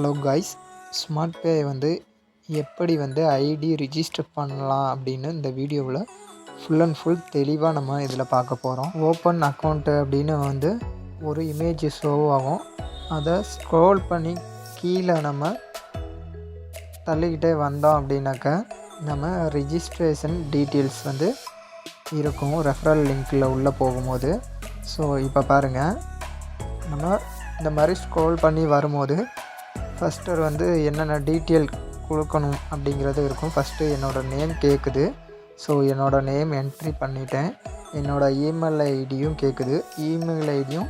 Hello guys smart பே வந்து எப்படி வந்து ஐடி ரிஜிஸ்டர் பண்ணலாம் அப்படின்னு இந்த வீடியோவில் ஃபுல் அண்ட் ஃபுல் தெளிவாக நம்ம இதில் பார்க்க போகிறோம் ஓப்பன் அக்கௌண்ட்டு அப்படின்னு வந்து ஒரு இமேஜ் ஷோ ஆகும். அதை ஸ்க்ரோல் பண்ணி கீழே நம்ம தள்ளிக்கிட்டே வந்தோம் அப்படின்னாக்க நம்ம ரிஜிஸ்ட்ரேஷன் டீட்டெயில்ஸ் வந்து இருக்கும். ரெஃபரல் லிங்க்கில் உள்ளே போகும்போது. ஸோ இப்போ பாருங்கள் நம்ம இந்த மாதிரி ஸ்க்ரோல் பண்ணி வரும்போது ஃபஸ்ட்டு வந்து என்னென்ன டீட்டெயில் கொடுக்கணும் அப்படிங்கிறது இருக்கும். ஃபஸ்ட்டு என்னோடய நேம் கேட்குது ஸோ என்னோடய நேம் என்ட்ரி பண்ணிட்டேன். என்னோடய இமெயில் ஐடியும் கேட்குது இமெயில் ஐடியும்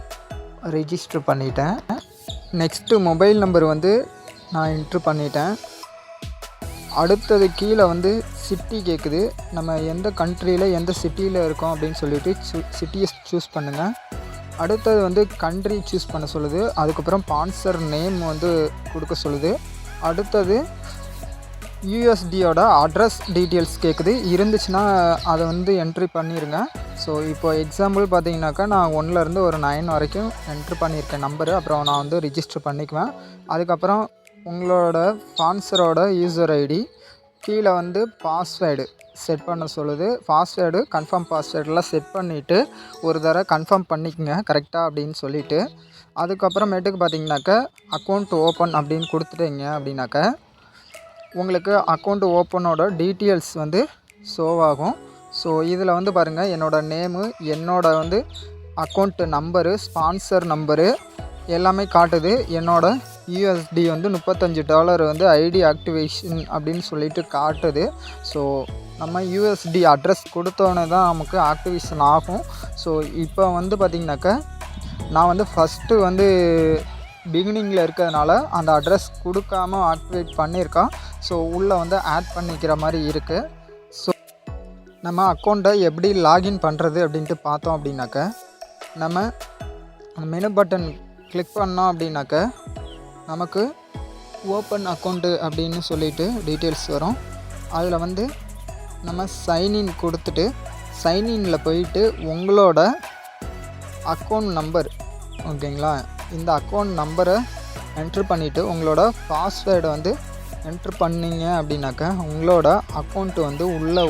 ரிஜிஸ்டர் பண்ணிட்டேன். நெக்ஸ்ட்டு மொபைல் நம்பர் வந்து நான் என்ட்ரு பண்ணிட்டேன். அடுத்தது கீழே வந்து சிட்டி கேட்குது நம்ம எந்த கண்ட்ரியில் எந்த சிட்டியில் இருக்கோம் அப்படின்னு சொல்லிட்டு சிட்டியை சூஸ் பண்ணுங்கள் அடுத்தது வந்து கண்ட்ரி சூஸ் பண்ண சொல்லுது. அதுக்கப்புறம் ஸ்பான்சர் நேம் வந்து கொடுக்க சொல்லுது. அடுத்தது யூஎஸ்டியோட அட்ரஸ் டீட்டெயில்ஸ் கேட்குது இருந்துச்சுன்னா அதை வந்து என்ட்ரி பண்ணிடுங்க ஸோ இப்போ எக்ஸாம்பிள் பார்த்தீங்கன்னாக்கா நான் ஒன்லேருந்து ஒரு நைன் வரைக்கும் என்ட்ரு பண்ணியிருக்கேன் நம்பரு அப்புறம் நான் வந்து ரிஜிஸ்டர் பண்ணிக்குவேன். அதுக்கப்புறம் உங்களோட ஸ்பான்சரோட யூசர் ஐடி கீழே வந்து பாஸ்வேர்டு செட் பண்ண சொல்லுது. பாஸ்வேர்டு கன்ஃபார்ம் பாஸ்வேர்டெலாம் செட் பண்ணிவிட்டு ஒரு தடவை கன்ஃபார்ம் பண்ணிக்கோங்க கரெக்டாக அப்படின்னு சொல்லிவிட்டு அதுக்கப்புறமேட்டுக்கு பார்த்தீங்கன்னாக்கா அக்கௌண்ட் ஓப்பன் அப்படின்னு கொடுத்துட்டீங்க அப்படின்னாக்கா உங்களுக்கு அக்கௌண்ட் ஓப்பனோட டீட்டெயில்ஸ் வந்து ஷோவ் ஆகும். ஸோ இதில் வந்து பாருங்கள் என்னோடய நேமு என்னோடய வந்து அக்கௌண்ட்டு நம்பரு ஸ்பான்சர் நம்பரு எல்லாமே காட்டுது. என்னோடய யூஎஸ்டி வந்து முப்பத்தஞ்சு டாலர் வந்து ஐடி ஆக்டிவேஷன் அப்படின்னு சொல்லிட்டு காட்டுது. ஸோ நம்ம யூஎஸ்டி அட்ரஸ் கொடுத்தோன்னே தான் நமக்கு ஆக்டிவேஷன் ஆகும். ஸோ இப்போ வந்து பார்த்திங்கனாக்கா நான் வந்து ஃபஸ்ட்டு வந்து பிகினிங்கில் இருக்கிறதுனால அந்த அட்ரஸ் கொடுக்காம ஆக்டிவேட் பண்ணியிருக்கான். ஸோ உள்ளே வந்து ஆட் பண்ணிக்கிற மாதிரி இருக்குது ஸோ நம்ம அக்கௌண்ட்டை எப்படி லாகின் பண்ணுறது அப்படின்ட்டு பார்த்தோம் அப்படின்னாக்க நம்ம அந்த மெனு பட்டன் கிளிக் பண்ணோம் அப்படின்னாக்க நமக்கு ஓப்பன் அக்கௌண்ட்டு அப்படின்னு சொல்லிட்டு டீட்டெயில்ஸ் வரும். அதில் வந்து நம்ம சைன்இன் கொடுத்துட்டு சைன்இனில் போயிட்டு உங்களோட அக்கௌண்ட் நம்பர் ஓகேங்களா? இந்த அக்கௌண்ட் நம்பரை என்ட்ரு பண்ணிவிட்டு உங்களோட பாஸ்வேர்டை வந்து என்ட்ரு பண்ணிங்க அப்படின்னாக்கா உங்களோட அக்கௌண்ட்டு வந்து உள்ளே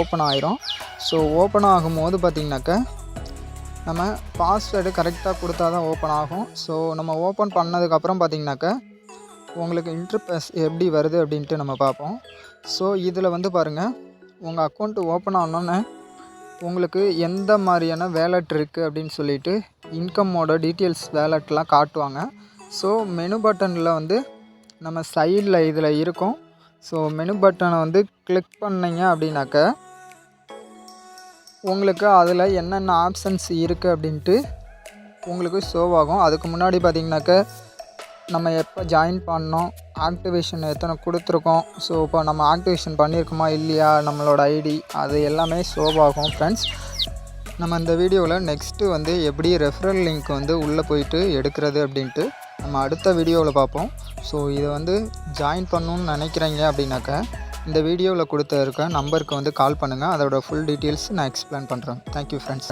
ஓப்பன் ஆயிரும். ஸோ ஓப்பன் ஆகும்போது பார்த்திங்கனாக்கா நம்ம பாஸ்வேர்டு கரெக்டாக கொடுத்தா தான் ஓப்பன் ஆகும். ஸோ நம்ம ஓப்பன் பண்ணதுக்கப்புறம் பார்த்திங்கனாக்கா உங்களுக்கு இன்டர்பேஸ் எப்படி வருது அப்படின்ட்டு நம்ம பார்ப்போம். ஸோ இதில் வந்து பாருங்கள் உங்கள் அக்கௌண்ட்டு ஓப்பன் ஆனோன்னே உங்களுக்கு எந்த மாதிரியான வேலட் இருக்குது அப்படின்னு சொல்லிட்டு இன்கம்மோட டீட்டெயில்ஸ் வேலட்லாம் காட்டுவாங்க. ஸோ மெனு பட்டனில் வந்து நம்ம சைடில் இதில் இருக்கும். ஸோ மெனு பட்டனை வந்து கிளிக் பண்ணிங்க அப்படின்னாக்க உங்களுக்கு அதில் என்னென்ன ஆப்ஷன்ஸ் இருக்குது அப்படின்ட்டு உங்களுக்கு ஷோ ஆகும். அதுக்கு முன்னாடி பார்த்தீங்கன்னாக்க நம்ம எப்போ ஜாயின் பண்ணோம் ஆக்டிவேஷன் எத்தனை கொடுத்துருக்கோம். ஸோ இப்போ நம்ம ஆக்டிவேஷன் பண்ணியிருக்கோமா இல்லையா நம்மளோட ஐடி அது எல்லாமே ஷோவ் ஆகும் ஃப்ரெண்ட்ஸ் நம்ம இந்த வீடியோவில் நெக்ஸ்ட்டு வந்து எப்படி ரெஃபரல் லிங்க் வந்து உள்ளே போயிட்டு எடுக்கிறது அப்படின்ட்டு நம்ம அடுத்த வீடியோவில் பார்ப்போம். ஸோ இதை வந்து ஜாயின் பண்ணணுன்னு நினைக்கிறீங்க அப்படின்னாக்கா இந்த வீடியோவில் கொடுத்த இருக்க நம்பருக்கு வந்து கால் பண்ணுங்கள் அதோட ஃபுல் டீட்டெயில்ஸ் நான் எக்ஸ்பிளைன் பண்ணுறேன் தேங்க்யூ ஃப்ரெண்ட்ஸ்